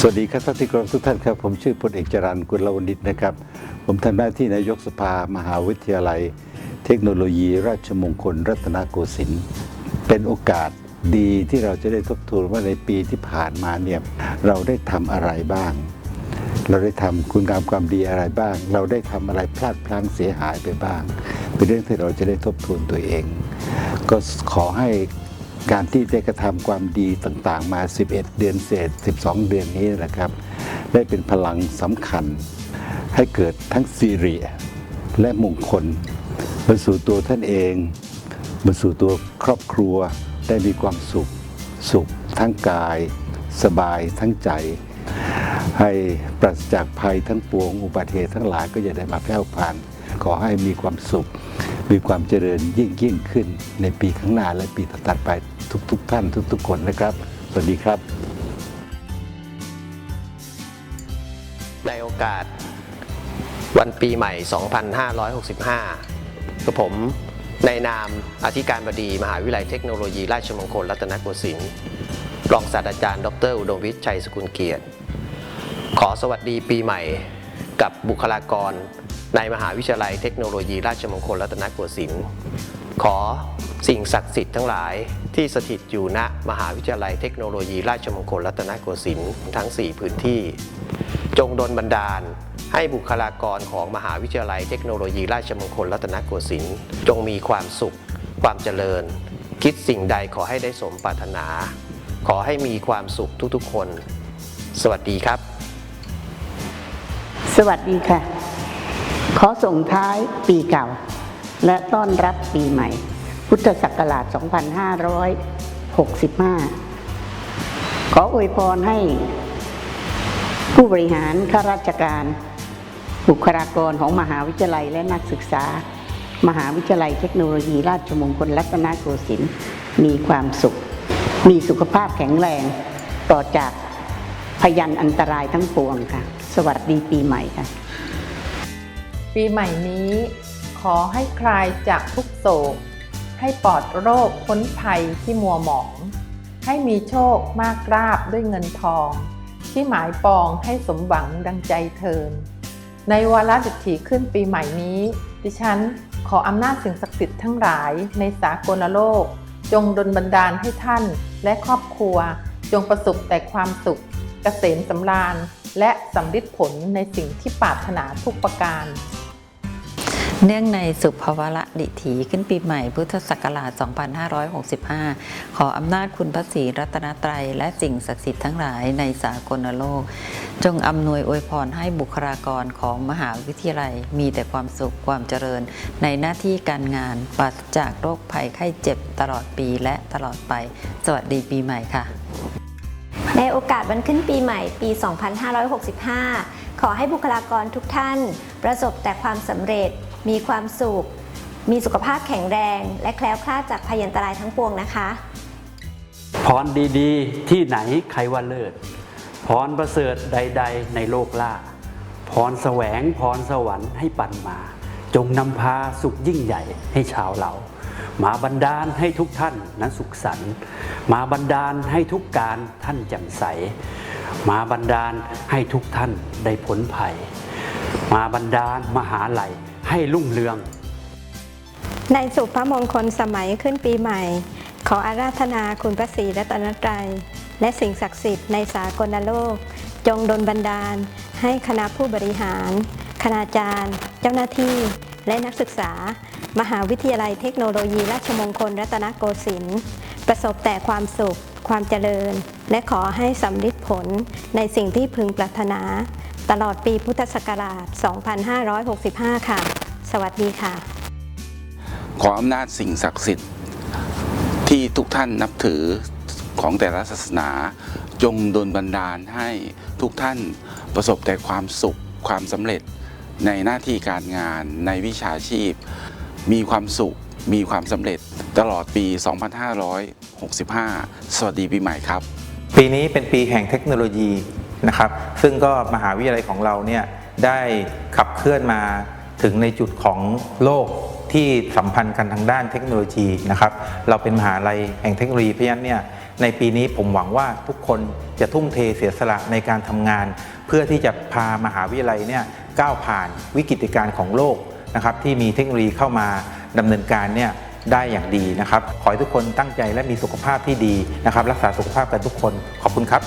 สวัสดีครับท่านที่เคารทุกท่านครับ ผมชื่อพลเอกจรันกุลวณิชนะครับ ผมทำหน้าที่นายกสภามหาวิทยาลัย เทคโนโลยี ราชมงคล รัตนโกสินทร์เป็นโอกาสดีที่เราจะได้ทบทวนว่าในปีที่ผ่านมาเนี่ยเราได้ทำอะไรบ้าง เราได้ทำคุณงามความดีอะไรบ้าง เราได้ทำอะไรพลาดพลั้งเสียหายไปบ้าง เป็นเรื่องที่เราจะได้ทบทวนตัวเอง ก็ขอให้ การที่ได้กระทำความดีต่างๆ มา 11 เดือนเศษ 12 เดือนนี้นะครับ ได้เป็นพลังสำคัญ ให้เกิดทั้งสิริและมงคลมาสู่ตัวท่านเองมาสู่ตัวครอบครัวได้มีความสุข สุขทั้งกาย สบายทั้งใจ ให้ปราศจากภัยทั้งปวงอุบัติเหตุทั้งหลายก็จะได้มาแพร่วพราน ขอให้มีความสุข มีความเจริญยิ่งยิ่งขึ้นในปีข้างหน้าและปีถัดๆไปทุกๆท่านทุก ๆ คนนะครับ สวัสดีครับ ในโอกาสวันปีใหม่ 2565กับผมในนามอธิการบดีมหาวิทยาลัยเทคโนโลยีราชมงคลรัตนโกสินทร์รองศาสตราจารย์ ดร อุดมวิทย์ชัยสกุลเกียรติ ขอสวัสดีปีใหม่กับบุคลากร ในมหาวิทยาลัยเทคโนโลยีราชมงคลรัตนโกสินทร์ขอสิ่งศักดิ์สิทธิ์ทั้งหลายที่สถิตอยู่ณมหาวิทยาลัยเทคโนโลยีราชมงคลรัตนโกสินทร์ทั้ง 4 พื้นที่ จงดลบันดาลให้บุคลากรของมหาวิทยาลัยเทคโนโลยีราชมงคลรัตนโกสินทร์จงมีความสุข ความเจริญ คิดสิ่งใดขอให้ได้สมปรารถนา ขอให้มีความสุขทุกๆคน สวัสดีครับ สวัสดีค่ะ ขอส่งท้ายปีเก่า และต้อนรับปีใหม่ พุทธศักราช 2565 ขออวยพรให้ผู้บริหารข้าราชการ บุคลากรของมหาวิทยาลัยและนักศึกษา มหาวิทยาลัยเทคโนโลยีราชมงคลรัตนโกสินทร์มีความสุข มีสุขภาพแข็งแรงปลอดจากพยันอันตรายทั้งปวงค่ะ สวัสดีปีใหม่ค่ะ ปีใหม่นี้ ขอให้คลายจากทุกโศก ให้ปลอดโรคพ้นภัยที่มัวหมอง ให้มีโชคมากราบด้วยเงินทอง ที่หมายปองให้สมหวังดังใจเทิน ในวาระดิถีขึ้นปีใหม่นี้ ดิฉันขออำนาจสิ่งศักดิ์สิทธิ์ทั้งหลายในสากลโลก จงดลบันดาลให้ท่านและครอบครัว จงประสบแต่ความสุข เกษมสำราญ และสำฤทธิ์ผลในสิ่งที่ปรารถนาทุกประการ เนื่องในสุภวระดิถีขึ้นปีใหม่พุทธศักราช 2565 ขออำนาจคุณพระศรีรัตนตรัย และสิ่งศักดิ์สิทธิ์ทั้งหลายในสากลโลก จงอำนวยอวยพรให้บุคลากรของมหาวิทยาลัย มีแต่ความสุขความเจริญ ในหน้าที่การงานปราศจากโรคภัยไข้เจ็บตลอดปีและตลอดไป สวัสดีปีใหม่ค่ะ ในโอกาสวันขึ้นปีใหม่ปี 2565 ขอให้บุคลากรทุกท่าน ประสบแต่ความสำเร็จ มีความสุข มีสุขภาพแข็งแรง และแคล้วคลาดจากพยันตรายทั้งปวงนะคะพรดีๆ ที่ไหนใครว่าเลิศพรประเสริฐใด ๆ ในโลกล่าพรแสวงพรสวรรค์ให้ปันมา จงนำพาสุขยิ่งใหญ่ให้ชาวเรามาบันดาลให้ทุกท่านนั้นสุขสันต์มาบันดาลให้ทุกการท่านแจ่มใส มาบันดาลให้ทุกท่านได้พ้นภัย มาบันดาลมหาลัย ให้รุ่งเรือง ในสุภมงคลสมัยขึ้นปีใหม่ ขออาราธนาคุณพระศรีรัตนตรัย และสิ่งศักดิ์สิทธิ์ในสากลโลก จงดลบันดาล ให้คณะผู้บริหาร คณาจารย์ เจ้าหน้าที่ และนักศึกษา มหาวิทยาลัยเทคโนโลยีราชมงคลรัตนโกสินทร์ประสบแต่ความสุข ความเจริญ และขอให้สำลิดผลในสิ่งที่พึงปรารถนา ตลอดปีพุทธศักราช 2565 ค่ะ สวัสดีค่ะ ขออำนาจสิ่งศักดิ์สิทธิ์ ที่ทุกท่านนับถือของแต่ละศาสนา จงดลบันดาลให้ทุกท่านประสบแต่ความสุขความสำเร็จในหน้าที่การงานในวิชาชีพ มีความสุขมีความสำเร็จตลอดปี 2565 สวัสดีปีใหม่ครับ ปีนี้เป็นปีแห่งเทคโนโลยี นะครับซึ่งก็มหาวิทยาลัยของเราเนี่ยได้ขับเคลื่อนมาถึงในจุดของโลกที่สัมพันธ์กันทางด้านเทคโนโลยีนะครับเราเป็นมหาลัยแห่งเทคโนโลยีเพราะฉะนั้นเนี่ยในปีนี้ผมหวังว่าทุกคนจะทุ่มเทเสียสละในการทำงาน เพื่อที่จะพามหาวิทยาลัยเนี่ยก้าวผ่านวิกฤตการณ์ของโลกนะครับที่มีเทคโนโลยีเข้ามาดำเนินการเนี่ยได้อย่างดีนะครับ ขอให้ทุกคนตั้งใจและมีสุขภาพที่ดีนะครับ รักษาสุขภาพกันทุกคนขอบคุณครับ